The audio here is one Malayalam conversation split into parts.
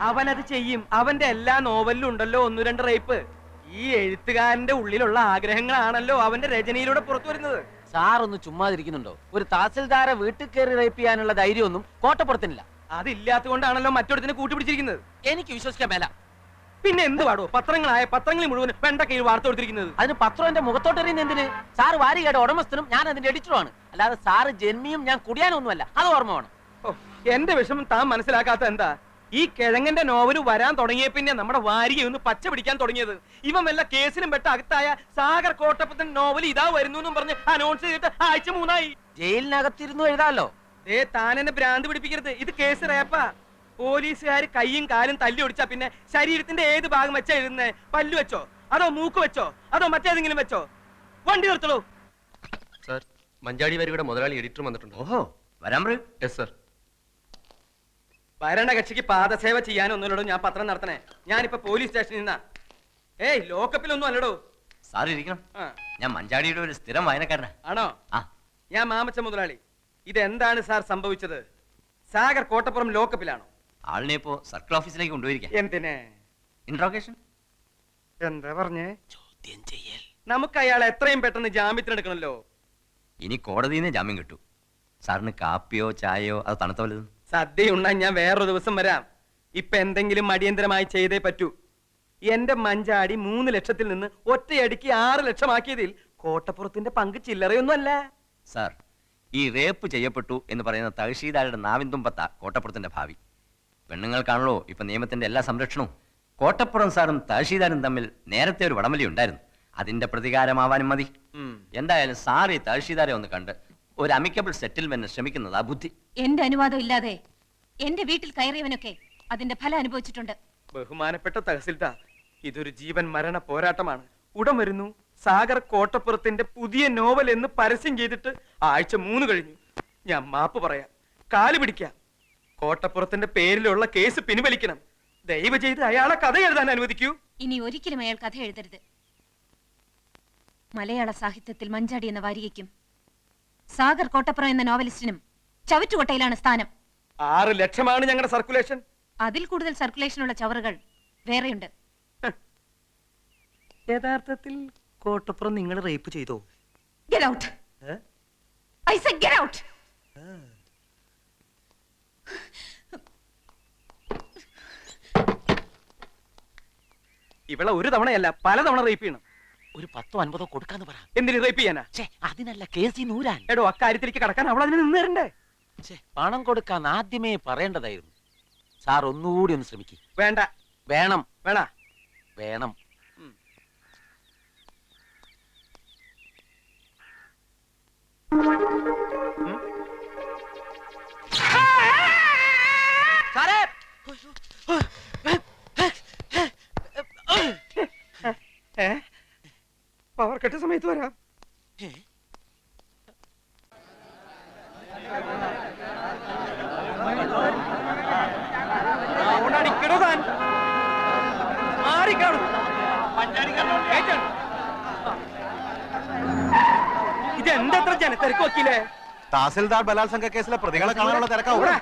അവനത് ചെയ്യും. അവന്റെ എല്ലാ നോവലിലും ഉണ്ടല്ലോ ഒന്നു രണ്ട് റേപ്പ്. ഈ എഴുത്തുകാരന്റെ ഉള്ളിലുള്ള ആഗ്രഹങ്ങളാണല്ലോ അവന്റെ രചനയിലൂടെ പുറത്തു വരുന്നത്. സാർ ഒന്ന് ചുമ്മാതിരിക്കുന്നുണ്ടോ? ഒരു തഹസിൽദാരെ വീട്ടിൽ കയറി റേപ്പ് ചെയ്യാനുള്ള ധൈര്യമൊന്നും കോട്ടപ്പുറത്തിനില്ല. അതില്ലാത്തതുകൊണ്ടാണല്ലോ മറ്റൊരുത്തിന് കൂട്ടിപ്പിടിച്ചിരിക്കുന്നത്. എനിക്ക് വിശ്വസിക്കാൻ മേല. പിന്നെ എന്ത് പാടോ? പത്രങ്ങളായ പത്രങ്ങളിൽ മുഴുവൻ വെണ്ടക്കയിൽ വാർത്ത കൊടുത്തിരിക്കുന്നത്. അതിന് പത്രം എന്റെ മുഖത്തോട്ടെറിയുന്ന എന്തിന്? സാർ വാരികയുടെ ഉടമസ്ഥനും ഞാൻ അതിന്റെ എഡിറ്ററുമാണ്. അല്ലാതെ സാറ് ജന്മിയും ഞാൻ കുടിയാനൊന്നുമല്ല. അത് ഓർമ്മ വേണം. ഓ, എന്റെ വിഷമം താൻ മനസ്സിലാക്കാത്ത എന്താ? ഈ കിഴങ്ങന്റെ നോവൽ വരാൻ തുടങ്ങിയ പിന്നെ നമ്മുടെ വാരിക ഒന്ന് പച്ച പിടിക്കാൻ തുടങ്ങിയത്. ഇവൻ വല്ല കേസിലും പെട്ട അകത്തായ സാഗർ കോട്ടപ്പത്തൻ നോവൽ ഇതാ വരുന്നു എന്നും പറഞ്ഞ് അനൗൺസ് ചെയ്തിട്ട് ആഴ്ച മൂന്നായി. ജയിലിനകത്തിരുന്നു എഴുതാലോ? ഏ താൻ എന്നെ ഭ്രാന്ത് പിടിപ്പിക്കരുത്. ഇത് കേസ് റേപ്പാ പോലീസുകാർ കൈയും കാലും തല്ലി ഒടിച്ചാ പിന്നെ ശരീരത്തിന്റെ ഏത് ഭാഗം വെച്ചാ എഴുതുന്നേ? പല്ലു വെച്ചോ? അതോ മൂക്ക് വെച്ചോ? അതോ മറ്റേതെങ്കിലും വെച്ചോ? വണ്ടി നിർത്തുള്ളൂ സാർ മഞ്ചാടി വരികയുടെ മുതലാളി എഡിറ്റർ വന്നിട്ടുണ്ട്. ഓഹോ വരാൻ പറയൂ. യെസ് സാർ ഭരണകക്ഷിക്ക് പാദസേവ ചെയ്യാനൊന്നുമില്ലടോ ഞാൻ പത്രം നടത്തണേ. ഞാനിപ്പോ പോലീസ് സ്റ്റേഷനിൽ നിന്നാ. ഏയ് ലോക്കപ്പിലൊന്നും അല്ലടോ. സാർ ഇരിക്കണം. ആ, ഞാൻ മഞ്ചാടിയുടെ ഒരു സ്ഥിരം വായനക്കാരനാ. ആണോ? ആ. ഞാൻ മാമച്ച മുതലാളി. ഇതെന്താണ് സാർ സംഭവിച്ചത്? സാഗർ കോട്ടപ്പുറം ലോക്കപ്പിലാണോ? ആളിനെ ഇപ്പോ സർക്കിൾ ഓഫീസിലേക്ക് കൊണ്ടുപോയിരിക്കാം എന്തിന്? ഇൻട്രോഗേഷൻ എന്താ പറഞ്ഞേ? ചോദ്യം ചെയ്യൽ. നമുക്ക് അയാളെ എത്രയും പെട്ടെന്ന് ജാമ്യത്തിനെടുക്കണല്ലോ. ഇനി കോടതിയിൽ നിന്ന് ജാമ്യം കിട്ടൂ. സാറിന് കാപ്പിയോ ചായയോ അത് തണുത്ത വല്ലതും? സദ്യ ഉണ്ണാൻ ഞാൻ വേറൊരു ദിവസം വരാം. ഇപ്പൊ എന്തെങ്കിലും അടിയന്തരമായി ചെയ്തേ പറ്റൂ. എന്റെ മഞ്ചാടി മൂന്ന് ലക്ഷത്തിൽ നിന്ന് ഒറ്റയടിക്ക് ആറ് ലക്ഷമാക്കിയതിൽ കോട്ടപ്പുറത്തിന്റെ പങ്ക് ചില്ലറയൊന്നുമല്ല. സാർ ഈ റേപ്പ് ചെയ്യപ്പെട്ടു എന്ന് പറയുന്ന തഹശീദാരുടെ നാവിന്തുമ്പത്ത കോട്ടപ്പുറത്തിന്റെ ഭാവി. പെണ്ണുങ്ങൾക്കാണല്ലോ ഇപ്പൊ നിയമത്തിന്റെ എല്ലാ സംരക്ഷണവും. കോട്ടപ്പുറം സാറും തഹശീദാരും തമ്മിൽ നേരത്തെ ഒരു വടമലി ഉണ്ടായിരുന്നു. അതിന്റെ പ്രതികാരമാവാനും മതി. എന്തായാലും സാർ ഈ തഹശീദാരെ ഒന്ന് കണ്ട് ഒരു അമിക്കബിൾ സെറ്റിൽമെന്റ് ശ്രമിക്കുന്നതാ ബുദ്ധി. എന്റെ അനുവാദം ഇല്ലാതെ എന്റെ വീട്ടിൽ കയറിയവനൊക്കെ അതിന്റെ ഫലം അനുഭവിച്ചിട്ടുണ്ട്. ബഹുമാനപ്പെട്ട തഹസിൽദാർ ഇതൊരു ജീവൻ മരണ പോരാട്ടമാണ്. ഉടൻ വരുന്നു. സാഗർ കോട്ടപ്പുറത്തിന്റെ പുതിയ നോവൽ എന്ന് പരസ്യം ചെയ്തിട്ട് ആഴ്ച മൂന്ന് കഴിഞ്ഞു. ഞാൻ മാപ്പ് പറയാം. കാൽ പിടിക്കാം. കോട്ടപ്പുറത്തിന്റെ പേരിലുള്ള കേസ് പിൻവലിക്കണം. ദയവ് ചെയ്ത് അയാളെ കഥ എഴുതാൻ അനുവദിക്കൂ. ഇനി ഒരിക്കലും അയാൾ കഥ എഴുതരുത്. മലയാള സാഹിത്യത്തിൽ മഞ്ചാടി എന്ന വാരികയ്ക്കും സാഗർ കോട്ടപ്പുറം എന്ന നോവലിസ്റ്റിനും ചവിറ്റുകൊട്ടയിലാണ് സ്ഥാനം. ആറ് ലക്ഷമാണ് ഞങ്ങളുടെ സർക്കുലേഷൻ. അതിൽ കൂടുതൽ സർക്കുലേഷൻ ഉള്ള ചവറുകൾ വേറെയുണ്ട്. യഥാർത്ഥത്തിൽ കോട്ടപ്പുറം നിങ്ങൾ റേപ്പ് ചെയ്തോ? Get out I say get out ഇവളെ ഒരു തവണയല്ല പല തവണ റേപ്പ് ചെയ്യണം. ഒരു പത്തോ അൻപതോ കൊടുക്കാന്ന് പറ. എന്തിന് റേപ്പ് ചെയ്യാനാ? ഛേ അതിനല്ല കേസി നൂരാൻ. എടോ അക്കാര്യത്തിലേക്ക് കടക്കാൻ അവൾ അതിന് നിന്ന് തരണ്ടേ? ഛേ പണം കൊടുക്കാൻ ആദ്യമേ പറയേണ്ടതായിരുന്നു. സാർ ഒന്നുകൂടി ഒന്ന് ശ്രമിക്കും. വേണ്ട. വേണം. വേണ? വേണം. സാറേ! പവർ കട്ട് സമയത്ത് വരാം. ഓണടിക്കണോ താൻ? മാറിക്കാണു? ഇതെന്തത്ര ജനത്തിരക്ക് വക്കീലേ? തഹസിൽദാർ ബലാത്സംഗ കേസിലെ പ്രതികളെ കാണാനുള്ള തിരക്കാവൂടെ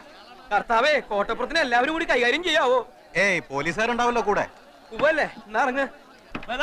കർത്താവേ കോട്ടപ്പുറത്തിന് എല്ലാവരും കൂടി കൈകാര്യം ചെയ്യാവോ? ഏയ് പോലീസുകാരുണ്ടാവല്ലോ കൂടെ. ഉവല്ലേ എന്നാ ഇറങ്ങ്. The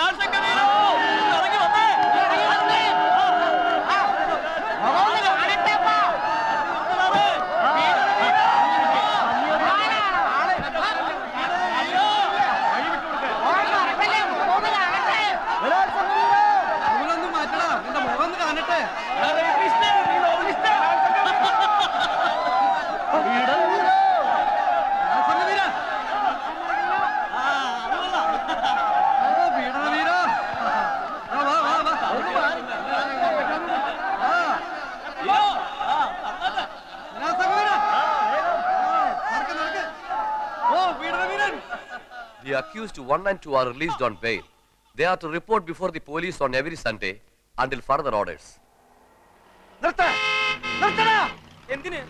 accused one and two are released on bail. They are to report before the police on every Sunday until further orders. നിർത്ത. നിർത്തടാ. എന്തിന്?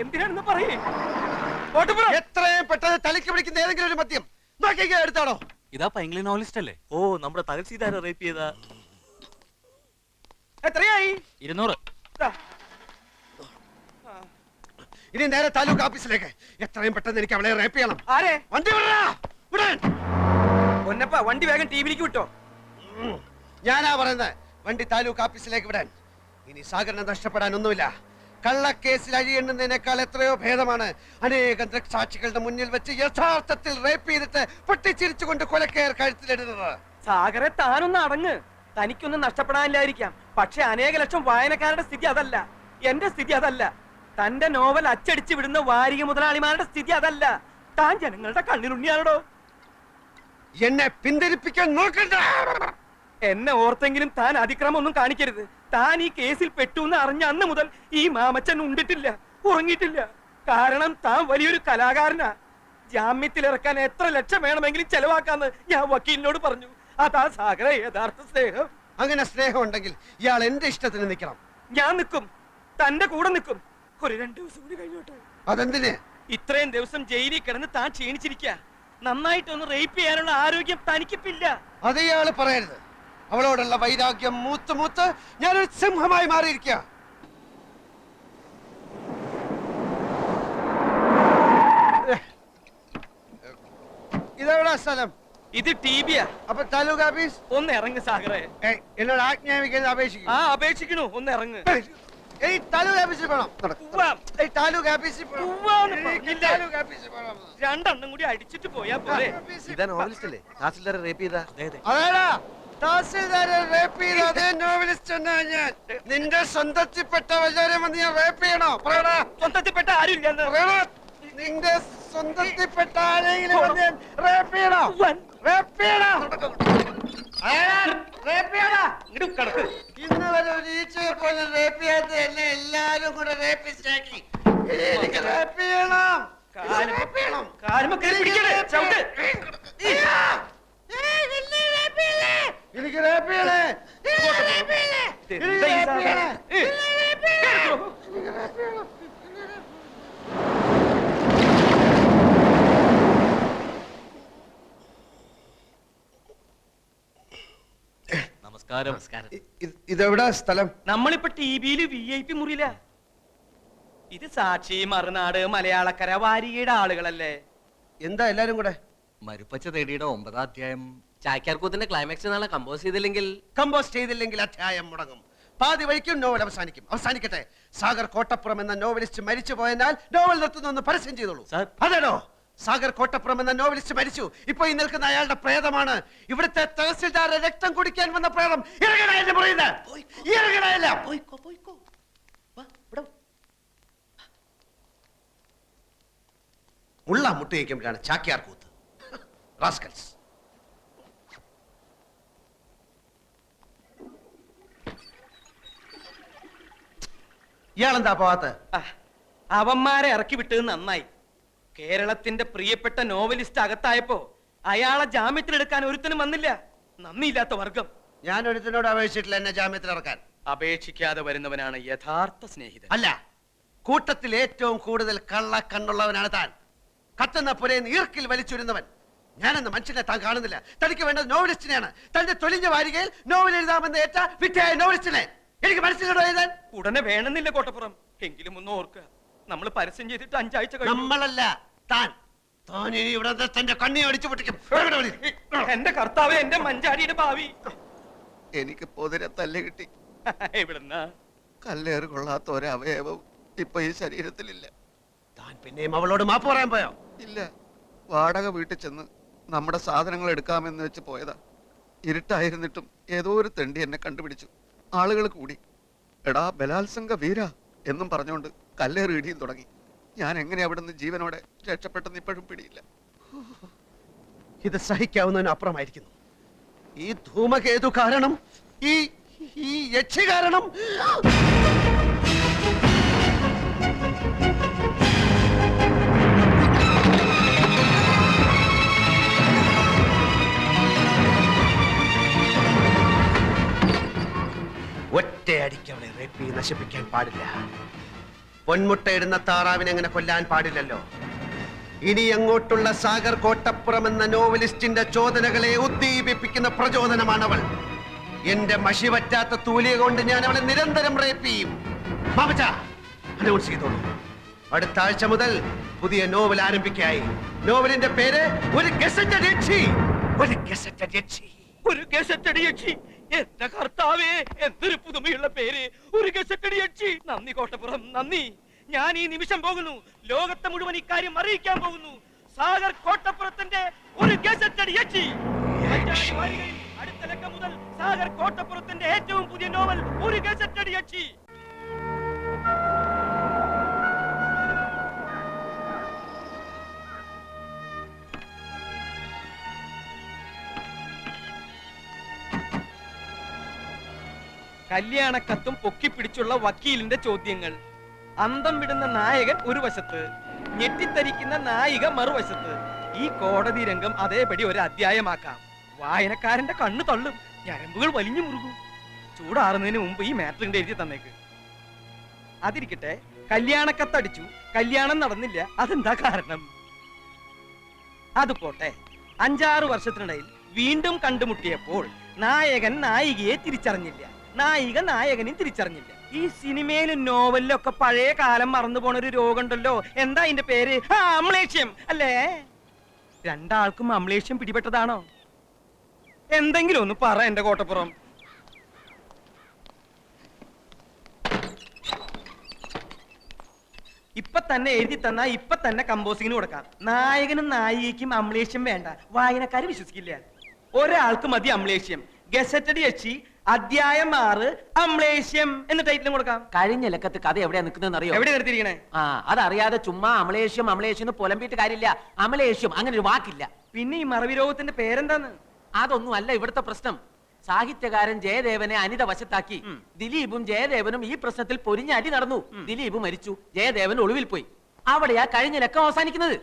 എന്തിനാണെന്ന് പറയേ. എത്രയും പെട്ടെന്ന് തലയ്ക്ക് പിടിക്കുന്ന ഏതെങ്കിലും ഒരു മദ്യം. നോക്കിക്കോ എടുത്താണോ ഇതാ പൈംഗ്ലി നോവലിസ്റ്റ് അല്ലേ? ഓ നമ്മുടെ തകൽ സീതാര റേപ്പ് ചെയ്താ എത്രയായി? ഇരുന്നൂറ്. ഇനി നേരെ താലൂക്ക് ഓഫീസിലേക്ക് എത്രയും പെട്ടെന്ന് എനിക്ക് അവളെ റേപ്പ് ചെയ്യണം. ആരെ? വണ്ടി വിടാൻ. പൊന്നപ്പ വണ്ടി വേഗം ടീമിലേക്ക് വിട്ടോ. ഞാനാ പറയുന്നത് വണ്ടി താലൂക്ക് ഓഫീസിലേക്ക് വിടാൻ. ഇനി സാഗരനെ നഷ്ടപ്പെടാൻ ഒന്നുമില്ല. കള്ളക്കേസിൽ അഴിയെണ്ണുന്നതിനേക്കാൾ എത്രയോ ഭേദമാണ്. അനേകം ദൃക്സാക്ഷികളുടെ മുന്നിൽ വെച്ച് യഥാർത്ഥത്തിൽ റേപ്പ് ചെയ്തിട്ട് പൊട്ടിച്ചിരിച്ചുകൊണ്ട് കൊലക്കയർ കഴുത്തിലിടുന്നത്. സാഗരെ താനൊന്ന് അടങ്ങ്. തനിക്കൊന്നും നഷ്ടപ്പെടാനില്ലായിരിക്കാം. പക്ഷെ അനേക ലക്ഷം വായനക്കാരുടെ സ്ഥിതി അതല്ല. എന്റെ സ്ഥിതി അതല്ല. തന്റെ നോവൽ അച്ചടിച്ചു വിടുന്ന വാരിക മുതലാളിമാരുടെ സ്ഥിതി അതല്ല. താൻ ജനങ്ങളുടെ കണ്ണിലുണ്ണിയാണോ എന്നെ പിന്തിരിപ്പിക്കാൻ നോക്കണ്ട. എന്നെ ഓർത്തെങ്കിലും താൻ അതിക്രമം ഒന്നും കാണിക്കരുത്. താൻ ഈ കേസിൽ പെട്ടു എന്ന് അറിഞ്ഞ അന്ന് മുതൽ ഈ മാമച്ചൻ ഉണ്ടിട്ടില്ല ഉറങ്ങിയിട്ടില്ല. കാരണം താൻ വലിയൊരു കലാകാരനാ. ജാമ്യത്തിൽ ഇറക്കാൻ എത്ര ലക്ഷം വേണമെങ്കിലും ചെലവാക്കാന്ന് ഞാൻ വക്കീലിനോട് പറഞ്ഞു. അതാ സാഗര യഥാർത്ഥ സ്നേഹം. അങ്ങനെ സ്നേഹം ഉണ്ടെങ്കിൽ ഇയാൾ എന്റെ ഇഷ്ടത്തിന് നിൽക്കണം. ഞാൻ നിൽക്കും. തന്റെ കൂടെ നിൽക്കും. ഒരു രണ്ടു ദിവസം കൂടി കഴിഞ്ഞോട്ടെ. അതെന്തിന്? ഇത്രയും ദിവസം ജയിലിൽ കിടന്ന് താൻ ക്ഷീണിച്ചിരിക്കുക നന്നായിട്ടൊന്ന് റേപ്പ് ചെയ്യാനുള്ള ആരോഗ്യം തനിക്കിപ്പില്ല. അത് ഇയാൾ പറയരുത്. അവളോടുള്ള വൈരാഗ്യം മൂത്ത് മൂത്ത് ഞാനൊരു സിംഹമായി മാറിയിരിക്കുക ഇതെവിടാ സ്ഥലം? ഇത് ടി ബിയാ അപ്പൊ താലൂക്ക് ഓഫീസ് ഒന്ന് ഇറങ്ങ് സാഗറേ. എന്നോട് ആജ്ഞാപിക്കുന്നത് അപേക്ഷിക്കും. ആ അപേക്ഷിക്കണു. ഒന്ന് ഇറങ്ങ്. ഏയ് താലൂക്ക് ഓഫീസിൽ പോണം. ഉവ്വാ. ഏയ് താലൂക്ക് ഓഫീസിൽ പോണം. ഉവ്വാന്ന് എനിക്ക് പറഞ്ഞില്ലേ? താലൂക്ക് ഓഫീസിൽ പോണം. രണ്ടെണ്ണം കൂടി അടിച്ചിട്ട് പോയാ പോരെ. ഓഫീസിൽ ഇതാ നോവലിസ്റ്റ് അല്ലേ? തഹസിൽദാരെ റേപ്പ് ചെയ്ത? അതെ അതെ. അതേടാ തഹസിൽദാരെ റേപ്പ് ചെയ്ത അതേ നോവലിസ്റ്റ് എന്നാ ഞാൻ. നിന്റെ സ്വന്തത്തിൽപ്പെട്ട വല്ലവരെയും വന്ന് ഞാൻ റേപ്പ് ചെയ്യണോ? പറയടാ. സ്വന്തത്തിൽപ്പെട്ട ആരും ഇല്ലെന്ന് നിന്റെ സ്വന്തത്തിൽപ്പെട്ട ആരെങ്കിലും റേപ്പ് ചെയ്യണോ? റേപ്പ് ചെയ്യണോ ഇന്ന് വരെ ഒരു ഈച്ചയെ പോലെ റേപ്പ് ചെയ്യാത്ത എന്നെ എല്ലാരും കൂടെ റേപ്പിസ്റ്റാക്കി എനിക്ക് റേപ്പ് ചെയ്യണം. കാലും- റേപ്പ് ചെയ്യണം. കാലുമ്മ കയറി പിടിക്കണേ, ചവിട്ട്. എനിക്ക് റേപ്പ് ചെയ്യണേ എന്താ ഈ സാഗറെ? ഏ, കേറിക്കോ. നമസ്കാരം. ഇതെവിടാ സ്ഥലം? നമ്മളിപ്പോ ടി വിയിൽ വി ഐ പി മുറിയില. ഇത് സാക്ഷി മറുനാട് മലയാളക്കര വാരികയുടെ ആളുകളല്ലേ? എന്താ എല്ലാരും കൂടെ? മരുപ്പച്ച തേടിയുടെ ഒമ്പതാം അധ്യായം. ചാക്യാർകൂത്തിന്റെ ക്ലൈമാക്സ് നാളെ കമ്പോസ് ചെയ്തില്ലെങ്കിൽ? കമ്പോസ് ചെയ്തില്ലെങ്കിൽ അധ്യായം മുടങ്ങും. പാതി വഴിക്കും നോവൽ അവസാനിക്കും. അവസാനിക്കട്ടെ. സാഗർ കോട്ടപ്പുറം എന്ന നോവലിസ്റ്റ് മരിച്ചു പോയതിനാൽ നോവൽ നിർത്തുന്നു പരസ്യം ചെയ്തോളൂ. സാർ. അതേടോ? സാഗർ കോട്ടപ്പുറം എന്ന നോവലിസ്റ്റ് മരിച്ചു. ഇപ്പൊ ഈ നിൽക്കുന്ന അയാളുടെ പ്രേതമാണ്. ഇവിടുത്തെ തഹസിൽദാരെ രക്തം കുടിക്കാൻ വന്ന പ്രേതം. ഇറങ്ങണ പറയുന്നത് പോയിക്കോ പോയിക്കോ. മുള്ള മുട്ടുകയ്ക്കുമ്പോഴാണ് ചാക്യാർ കൂത്ത്. റാസ്കൽസ്. ഇയാളെന്താ പോവാത്ത? അവന്മാരെ ഇറക്കി വിട്ടത് നന്നായി. കേരളത്തിന്റെ പ്രിയപ്പെട്ട നോവലിസ്റ്റ് അകത്തായപ്പോ അയാളെ ജാമ്യത്തിലെടുക്കാൻ ഒരുത്തനും വന്നില്ല. നന്ദിയില്ലാത്ത വർഗം. ഞാൻ ഒരുത്തിനോട് അപേക്ഷിച്ചിട്ടില്ല എന്നെ ജാമ്യത്തിൽ ഇറക്കാൻ. അപേക്ഷിക്കാതെ വരുന്നവനാണ് യഥാർത്ഥ സ്നേഹിതൻ. അല്ല കൂട്ടത്തിൽ ഏറ്റവും കൂടുതൽ കള്ള കണ്ണുള്ളവനാണ് താൻ. കത്തുന്ന പുരയിൽ നീർക്കിൽ വലിച്ചുരുന്നവൻ ഞാനെന്ന് മനുഷ്യനെ താൻ കാണുന്നില്ല. തനിക്ക് വേണ്ടത് നോവലിസ്റ്റിനെയാണ്. തന്റെ തൊലിഞ്ഞ വാരികയിൽ നോവൽ എഴുതാമെന്ന് ഏറ്റ വിറ്റയായ നോവലിസ്റ്റിനെ. എനിക്ക് മനസ്സിലോട് എഴുതാൻ ഉടനെ വേണമെന്നില്ല കോട്ടപ്പുറം. എങ്കിലും ഒന്ന് ഓർക്കുക. നമ്മൾ പരസ്യം ചെയ്തിട്ട് അഞ്ചാഴ്ച കഴിഞ്ഞു. നമ്മളല്ല. താൻ. താൻ ഇനി ഇവിടെ നിന്ന് തന്റെ കണ്ണി അടിച്ചു പൊട്ടിക്കും. ഇറങ്ങടാ വെളിയിൽ. എന്റെ കർത്താവ് എന്റെ മഞ്ചാടിയുടെ ഭാവി. എനിക്ക് പൊതിരെ തല്ല് കിട്ടി. എവിടുന്ന? കല്ലേറ് കൊള്ളാത്ത ഒരവയവം ഇപ്പൊ ഈ ശരീരത്തിലില്ല. താൻ പിന്നെയും അവളോട് മാപ്പ് പറയാൻ പോയോ? ഇല്ല. വാടക വീട്ടിൽ ചെന്ന് നമ്മുടെ സാധനങ്ങൾ എടുക്കാമെന്ന് വെച്ച് പോയതാ. ഇരുട്ടായിരുന്നിട്ടും ഏതോ ഒരു തെണ്ടി എന്നെ കണ്ടുപിടിച്ചു. ആളുകൾ കൂടി. എടാ ബലാത്സംഗ വീര എന്നും പറഞ്ഞുകൊണ്ട് കല്ലേറ് ഇടിയും തുടങ്ങി. ഞാൻ എങ്ങനെ അവിടുന്ന് ജീവനോടെ രക്ഷപ്പെട്ടെന്ന് ഇപ്പോഴും പിടിയില്ല. ഇത് സഹിക്കാവുന്നതിന് അപ്പുറമായിരിക്കുന്നു. ഈ ധൂമകേതു കാരണം ഈ ഈ യക്ഷി കാരണം. ഒറ്റയടിക്ക് അവളെ റേപ്പ് നശിപ്പിക്കാൻ പാടില്ല. പൊന്മുട്ടയിടുന്ന താറാവിനെ അങ്ങനെ കൊല്ലാൻ പാടില്ലല്ലോ. ഇനി അങ്ങോട്ടുള്ള സാഗർ കോട്ടപ്പുറം എന്ന നോവലിസ്റ്റിന്റെ ചോദനകളെ ഉദ്ദീപിപ്പിക്കുന്ന പ്രചോദനമാണ് അവൾ എന്റെ മഷി പറ്റാത്ത തൂലിക കൊണ്ട് ഞാൻ അവളെ നിരന്തരം റേപ്പ് ചെയ്യും. അടുത്ത ആഴ്ച മുതൽ പുതിയ നോവൽ ആരംഭിക്കായി. നോവലിന്റെ പേര് ഒരു ഗസറ്റഡ് യക്ഷി. ഒരു ഗസറ്റഡ് യക്ഷി. ഒരു ഗസറ്റടി യക്ഷി. എന്റെ കർത്താവേ എന്തൊരു പുതുമയുള്ള പേര്. ഒരു ഗസറ്റടി നന്ദി കോട്ടപ്പുറം നന്ദി. ഞാൻ ഈ നിമിഷം പോകുന്നു. ലോകത്തെ മുഴുവൻ ഇക്കാര്യം അറിയിക്കാൻ പോകുന്നു. സാഗർ കോട്ടപ്പുറത്തിന്റെ ഒരു ഗസറ്റടി യക്ഷി അഞ്ചാടി വാരികയിൽ അടുത്ത ലക്കം മുതൽ സാഗർ കോട്ടപ്പുറത്തിന്റെ ഏറ്റവും പുതിയ നോവൽ ഒരു ഗസറ്റടി കല്യാണക്കത്തും പൊക്കിപ്പിടിച്ചുള്ള വക്കീലിന്റെ ചോദ്യങ്ങൾ. അന്തം വിടുന്ന നായകൻ ഒരു വശത്ത് ഞെട്ടിത്തരിക്കുന്ന നായിക മറുവശത്ത്. ഈ കോടതി രംഗം അതേപടി ഒരു അധ്യായമാക്കാം. വായനക്കാരന്റെ കണ്ണു തള്ളും ഞരമ്പുകൾ വലിഞ്ഞു മുറുകും. ചൂടാറുന്നതിന് മുമ്പ് ഈ മാറ്ററിന്റെ എഴുതി തന്നേക്ക്. അതിരിക്കട്ടെ കല്യാണക്കത്തടിച്ചു കല്യാണം നടന്നില്ല അതെന്താ കാരണം? അത് പോട്ടെ അഞ്ചാറ് വർഷത്തിനിടയിൽ വീണ്ടും കണ്ടുമുട്ടിയപ്പോൾ നായകൻ നായികയെ തിരിച്ചറിഞ്ഞില്ല. നായിക നായകനും തിരിച്ചറിഞ്ഞില്ല. ഈ സിനിമയിലും നോവലിലും ഒക്കെ പഴയ കാലം മറന്നു പോണ ഒരു രോഗമുണ്ടല്ലോ. എന്താ അതിന്റെ പേര്? അമ്ലേഷ്യം. അല്ലേ? രണ്ടാൾക്കും അമ്ലേഷ്യം പിടിപെട്ടതാണോ? എന്തെങ്കിലും ഒന്ന് പറ എന്റെ കോട്ടപ്പുറം. ഇപ്പൊ തന്നെ എഴുതി തന്നാ ഇപ്പൊ തന്നെ കമ്പോസിങ്ങിന് കൊടുക്കാം. നായകനും നായികയ്ക്കും അമ്ലേഷ്യം വേണ്ട. വായനക്കാര് വിശ്വസിക്കില്ല. ഒരാൾക്ക് മതി അമ്ലേഷ്യം. ഗസറ്റഡ് യക്ഷി അധ്യായം ആറ് അമ്ലേഷ്യം എന്ന ടൈറ്റിലും കൊടുക്കാം. കഴിഞ്ഞ ലക്കത്ത് കഥ എവിടെയാ നിൽക്കുന്നതെന്ന് അറിയോ എവിടെ നിർത്തിയിരിക്കണേ? ആ അതറിയാതെ ചുമ്മാ അമലേഷ്യം അമലേഷ്യം എന്ന് പുലമ്പിയിട്ട് കാര്യമില്ല. അമലേഷ്യം അങ്ങനെ ഒരു വാക്കില്ല. പിന്നെ ഈ മറവി രോഗത്തിന്റെ പേരെന്താന്ന് അതൊന്നും അല്ല ഇവിടുത്തെ പ്രശ്നം. സാഹിത്യകാരൻ ജയദേവനെ അനിത വശത്താക്കി ദിലീപും ജയദേവനും ഈ പ്രശ്നത്തിൽ പൊരിഞ്ഞ അടി നടന്നു. ദിലീപ് മരിച്ചു. ജയദേവൻ ഒളിവിൽ പോയി. അവിടെയാ കഴിഞ്ഞ ലക്കം അവസാനിക്കുന്നത്.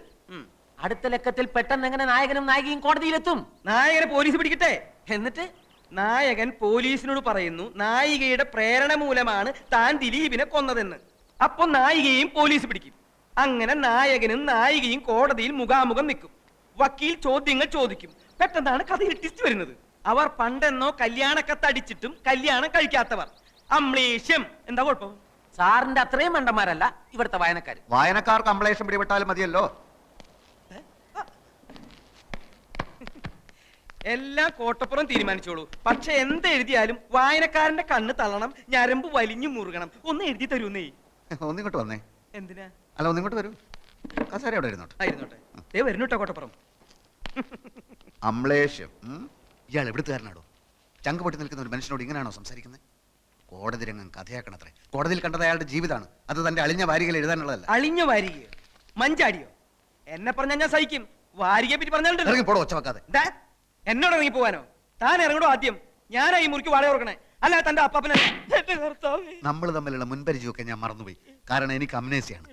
അടുത്ത ലക്കത്തിൽ പെട്ടെന്ന് എങ്ങനെ നായകനും നായികയും കോടതിയിലെത്തും? നായകനെ പോലീസ് പിടിക്കട്ടെ? എന്നിട്ട്? നായകൻ പോലീസിനോട് പറയുന്നു നായികയുടെ പ്രേരണ മൂലമാണ് താൻ ദിലീപിനെ കൊന്നതെന്ന്. അപ്പൊ നായികയും പോലീസ് പിടിക്കും. അങ്ങനെ നായകനും നായികയും കോടതിയിൽ മുഖാമുഖം നിൽക്കും. വക്കീൽ ചോദ്യങ്ങൾ ചോദിക്കും. പെട്ടെന്നാണ് കഥയിൽ ടിസ്റ്റ് വരുന്നത്. അവർ പണ്ടെന്നോ കല്യാണക്കത്തടിച്ചിട്ടും കല്യാണം കഴിക്കാത്തവർ. അമ്ലേഷ്യം എന്താ കുഴപ്പം? സാറിന്റെ അത്രയും മണ്ടന്മാരല്ല ഇവിടുത്തെ വായനക്കാർ വായനക്കാർക്ക് അമ്പളേഷം പിടിപെട്ടാലും മതിയല്ലോ. എല്ലാം കോട്ടപ്പുറം തീരുമാനിച്ചോളൂ. പക്ഷെ എന്ത് എഴുതിയാലും വായനക്കാരന്റെ കണ്ണ് തള്ളണം ഞരമ്പ് വലിഞ്ഞു മുറുകണം. ഒന്ന് എഴുതി തരൂന്നേ. ഒന്നിങ്ങോട്ട് വന്നേ. എന്തിനാ? അല്ല ഒന്നിങ്ങോട്ട് വരൂ. കസേര അവിടെ ഇരുന്നോട്ടെ? ആയിരുന്നോട്ടെ ദേ വരുന്നുട്ടോ കോട്ടപ്പുറം. അമ്ലേഷ്യം ഇയാൾ എവിടുത്തുകാരനാടോ? ചങ്ക് പൊട്ടി നിൽക്കുന്ന ഒരു മനുഷ്യനോട് ഇങ്ങനെയാണോ സംസാരിക്കുന്നത്? കോടതി രംഗം കഥയാക്കണത്രേ. കോടതിയിൽ കണ്ടത് അയാളുടെ ജീവിതമാണ് അത് തന്റെ അളിഞ്ഞ വാരികൾ എഴുതാനുള്ളതല്ല. അളിഞ്ഞ വാരികയോ? മഞ്ചാടിയോ? എന്നെ പറഞ്ഞാൽ ഞാൻ സഹിക്കും. വാരികയെ പറ്റി പറഞ്ഞാൽ ഇറങ്ങി പോടോ ഒച്ച വെക്കാതെ. എന്നോട് ഇറങ്ങി പോവാനോ? താൻ ഇറങ്ങണോ ആദ്യം? ഞാനാ ഈ മുറിക്ക് വാട ഓർക്കണേ അല്ല തന്റെ അപ്പാപ്പനെ നമ്മൾ തമ്മിലുള്ള മുൻപരിചയമൊക്കെ ഞാൻ മറന്നുപോയി. കാരണം എനിക്ക് അമ്നേസിയാണ്.